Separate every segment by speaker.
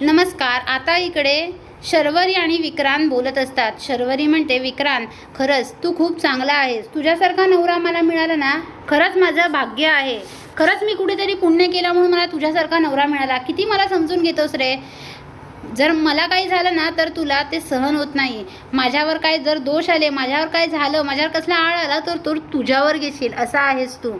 Speaker 1: नमस्कार आता इकडे शर्वरी आणि विक्रांत बोलत असतात. शर्वरी म्हणते विक्रांत खरंच तू खूप चांगला आहेस. तुझ्यासारखा नवरा मला मिळाला ना खरंच माझं भाग्य आहे. खरंच मी कुठेतरी पुण्य केलं म्हणून मला तुझ्यासारखा नवरा मिळाला. किती मला समजून घेतोस रे? जर मला काही झालं ना तर तुला ते सहन होत नाही. माझ्यावर काय जर दोष आले माझ्यावर काय झालं माझ्यावर कसला आळ आला तर तो तुझ्यावर घेशील. असा आहेस तू.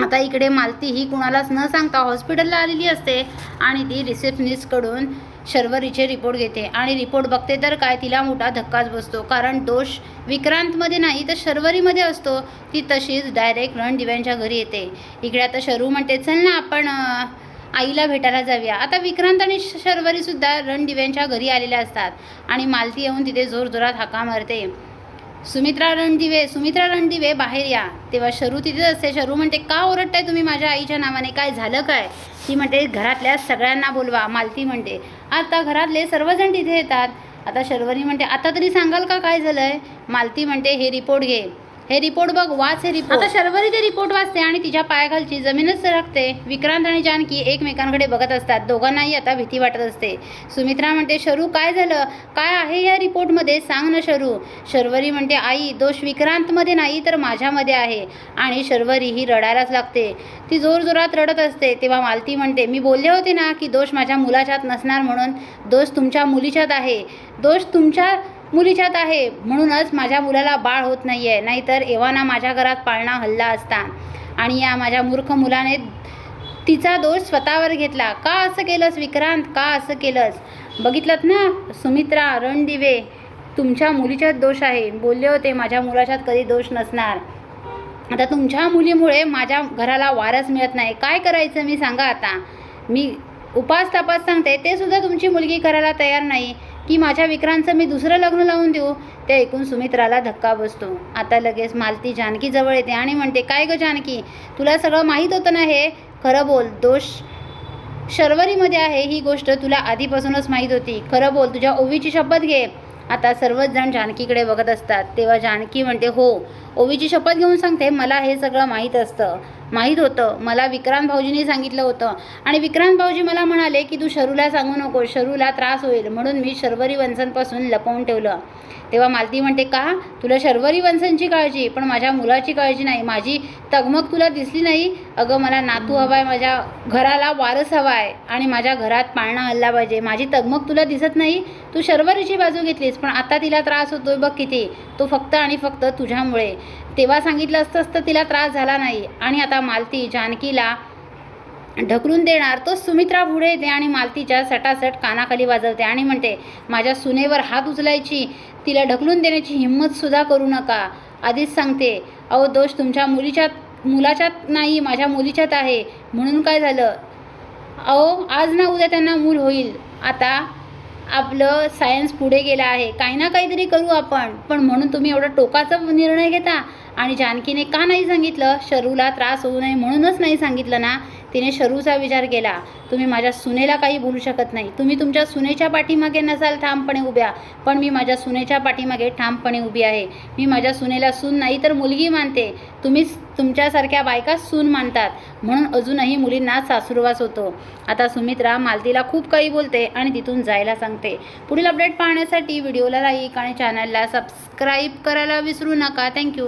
Speaker 1: आता इकडे मालती ही कुणालाच न सांगता हॉस्पिटलला आलेली असते आणि ती रिसेप्शनिस्टकडून शर्वरीचे रिपोर्ट घेते. आणि रिपोर्ट बघते तर काय तिला मोठा धक्काच बसतो. कारण दोष विक्रांतमध्ये नाही तर शर्वरीमध्ये असतो. ती तशीच डायरेक्ट रणदिव्यांच्या घरी येते. इकडे आता शरू म्हणते चल ना आपण आईला भेटायला जाऊया. आता विक्रांत आणि श- शर्वरीसुद्धा रणदिव्यांच्या घरी आलेल्या असतात. आणि मालती येऊन तिथे जोरजोरात हाका मारते. सुमित्रा रणदिवे सुमित्रा रणदिवे बाहेर या. तेव्हा शरू तिथेच असते. शरू म्हणते का ओरडताय तुम्ही माझ्या आईच्या नावाने? काय झालं काय? ती म्हणते घरातल्या सगळ्यांना बोलवा. मालती म्हणते आता घरातले सर्वजण तिथे येतात. आता शर्वरी म्हणते आता तरी सांगाल का काय झालं आहे मालती म्हणते हे रिपोर्ट घे. हे रिपोर्ट बघ वाच हे रिपोर्ट आता शर्वरी ते रिपोर्ट वाचते आणि तिच्या पायाखालची जमीनच सरकते. विक्रांत आणि जानकी एकमेकांकडे बघत असतात. दोघांनाही आता भीती वाटत असते. सुमित्रा म्हणते शरू काय झालं? काय आहे या रिपोर्टमध्ये सांग ना शरू. शर्वरी म्हणते आई दोष विक्रांतमध्ये नाही तर माझ्यामध्ये आहे. आणि शर्वरी ही रडायलाच लागते. ती जोरजोरात रडत असते. तेव्हा मालती म्हणते मी बोलले होते ना की दोष माझ्या मुलाच्यात नसणार म्हणून दोष तुमच्या मुलीच्यात आहे. दोष तुमच्या मुलीच्यात आहे. म्हणूनच माझ्या मुलाला बाळ होत नाही आहे नाहीतर एव्हाना माझ्या घरात पाळणा हल्ला असता. आणि या माझ्या मूर्ख मुलाने तिचा दोष स्वतःवर घेतला. का असं केलंस विक्रांत? का असं केलंस? बघितलं ना? सुमित्रा रणदिवे तुमच्या मुलीच्यात दोष आहे. बोलले होते माझ्या मुलाच्यात कधी दोष नसणार. आता तुमच्या मुलीमुळे माझ्या घराला वारस मिळत नाही. काय करायचं मी सांगा आता. मी उपास तपास सांगते ते सुद्धा तुमची मुलगी करायला तयार नाही. की माझ्या विक्रांतचं मी दुसरं लग्न लावून देऊ? ते ऐकून सुमित्राला धक्का बसतो. आता लगेच मालती जानकी जवळ येते आणि म्हणते काय गं जानकी? तुला सगळं माहीत होतं ना हे? खरं बोल दोष शर्वरीमध्ये आहे ही गोष्ट तुला आधीपासूनच माहीत होती. खरं बोल तुझ्या ओवीची शपथ घे. आता सर्वच जण जानकीकडे बघत असतात. तेव्हा जानकी म्हणते हो ओवीची शपथ घेऊन सांगते मला हे सगळं माहीत असतं. माहीत होतं. मला विक्रांत भाऊजीने सांगितलं होतं. आणि विक्रांत भाऊजी मला म्हणाले की तू शरूला सांगू नको. शरूला त्रास होईल. म्हणून मी शर्वरी वंशनपासून लपवून ठेवलं. तेव्हा मालती म्हणते का? तुला शर्वरी वंशनची काळजी? पण माझ्या मुलाची काळजी नाही. माझी तगमग तुला दिसली नाही. अगं मला नातू हवा आहे माझ्या घराला वारस हवा आहे आणि माझ्या घरात पाळणा हल्ला पाहिजे. माझी तगमग तुला दिसत नाही तू शर्वरीची बाजू घेतलीस पण आता तिला त्रास होतोय बघ किती. तो फक्त आणि फक्त तुझ्यामुळे. तेव्हा सांगितलं असतंच तर तिला त्रास झाला नाही. आणि आता मालती जानकीला ढकलून देणार तो सुमित्रा पुढे येते आणि मालतीच्या सटासट कानाखाली वाजवते आणि म्हणते माझ्या सुनेवर हात उचलायची तिला ढकलून देण्याची हिंमतसुद्धा करू नका. आधीच सांगते अहो दोष तुमच्या मुलीच्यात मुलाच्यात नाही माझ्या मुलीच्यात आहे. म्हणून काय झालं? अहो आज ना उद्या त्यांना मूल होईल. आता आपलं सायन्स पुढे गेलं आहे. काही ना काहीतरी करू आपण. पण म्हणून तुम्ही एवढा टोकाचा निर्णय घेता. आणि जानकीने का नाही सांगितलं? शरूला त्रास होऊ नये म्हणूनच नाही सांगितलं ना? तिने शरूचा विचार केला. तुम्ही माझ्या सुनेला काही बोलू शकत नाही. तुम्ही तुमच्या सुनेच्या पाठीमागे नसाल ठामपणे उभ्या. पण मी माझ्या सुनेच्या पाठीमागे ठामपणे उभी आहे. मी माझ्या सुनेला सून नाही तर मुलगी मानते. तुम्ही तुमच्यासारख्या बायका सून मानतात. म्हणून अजूनही मुलींना सासुरवास होतो. आता सुमित्रा मालतीला खूप काही बोलते आणि तिथून जायला सांगते. पुढील अपडेट पाहण्यासाठी व्हिडिओला लाईक आणि चॅनलला सबस्क्राईब करायला विसरू नका. थँक्यू